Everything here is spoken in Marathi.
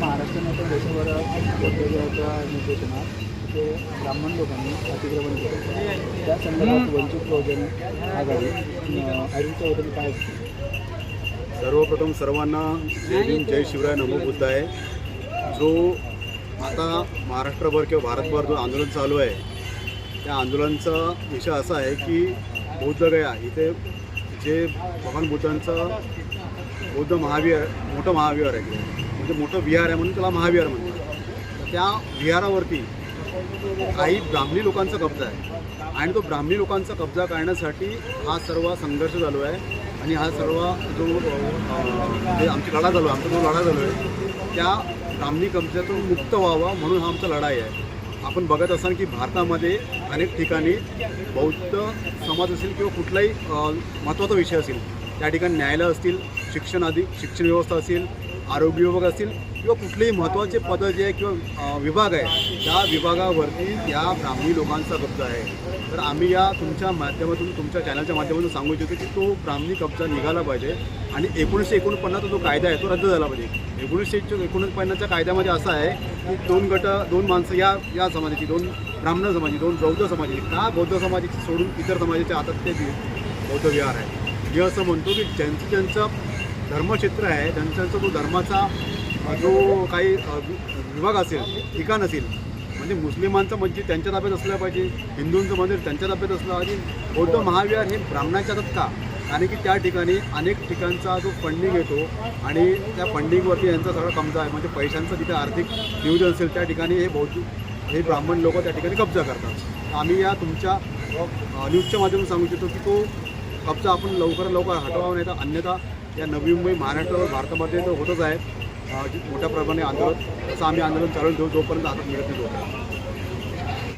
महाराष्ट्रामध्ये देशभरात बौद्धविहाराच्या निर्देशनात ते ब्राह्मण लोकांनी अतिक्रमण केलं. त्या संदर्भात वंचित बहुजन आघाडी अं, आयोजितच्या वतीने काय सर्वप्रथम सर्वांना जय भीम जय शिवराय नमो बुद्ध आहे जो आता महाराष्ट्रभर किंवा भारतभर जो आंदोलन चालू आहे त्या आंदोलनाचा विषय असा आहे की बौद्धगया इथे जे भगवान बुद्धांचं बौद्ध महाविहार मोठं महाविहार आहे. म्हणजे मोठं विहार आहे म्हणून त्याला महाविहार म्हणतात. तर त्या विहारावरती काही ब्राह्मणी लोकांचा कब्जा आहे. आणि तो ब्राह्मणी लोकांचा कब्जा करण्यासाठी हा सर्व संघर्ष चालू आहे. आणि हा सर्व जो आमची लढा चालू आहे आमचा जो लढा चालू आहे त्या ब्राह्मणी कब्जातून मुक्त व्हावा म्हणून हा आमचा लढाई आहे. आपण बघत असाल की भारतामध्ये अनेक ठिकाणी बौद्ध समाज असेल किंवा कुठलाही महत्त्वाचा विषय असेल त्या ठिकाणी न्यायालय असतील शिक्षण आधी शिक्षण व्यवस्था असेल आरोग्य विभाग असतील किंवा कुठलेही महत्त्वाचे पदं जे आहे किंवा विभाग आहे त्या विभागावरती या ब्राह्मणी लोकांचा कब्जा आहे. तर आम्ही या तुमच्या माध्यमातून तुमच्या चॅनलच्या माध्यमातून सांगू इच्छितो की तो ब्राह्मणी कब्जा निघाला पाहिजे. आणि एकोणीसशे एकोणपन्नासचा जो कायदा आहे तो रद्द झाला पाहिजे. एकोणीसशे एकोणपन्नासच्या कायद्यामध्ये असा आहे की दोन गट दोन माणसं या या समाजाची दोन ब्राह्मण समाजाची दोन बौद्ध समाजाची का बौद्ध समाजाची सोडून इतर समाजाच्या हातात ते वि- बौद्ध विहार आहे? मी असं म्हणतो की ज्यांचं ज्यांचं धर्मक्षेत्र आहे त्यांचा जो धर्माचा जो काही विभाग असेल ठिकाण असेल म्हणजे मुस्लिमांचं मस्जिद त्यांच्या ताब्यात असलं पाहिजे हिंदूंचं मंदिर त्यांच्या ताब्यात असलं पाहिजे बौद्ध महाविहार हे ब्राह्मणाच्या का कारण की त्या ठिकाणी अनेक ठिकाणचा जो फंडिंग येतो आणि त्या फंडिंगवरती यांचा सगळा कब्जा आहे. म्हणजे पैशांचं तिथे आर्थिक नियोजन असेल त्या ठिकाणी हे बौद्ध हे ब्राह्मण लोक त्या ठिकाणी कब्जा करतात. आम्ही या तुमच्या न्यूजच्या माध्यमातून सांगू इच्छितो की तो कब्जा आपण लवकरात लवकर हटवावा नाही तर अन्यथा या नवी मुंबई महाराष्ट्र भारतामध्ये तर होतच आहे. मोठ्या प्रमाणे आंदोलन तसं आम्ही आंदोलन चालू ठेवू जोपर्यंत आता मिळत नाही.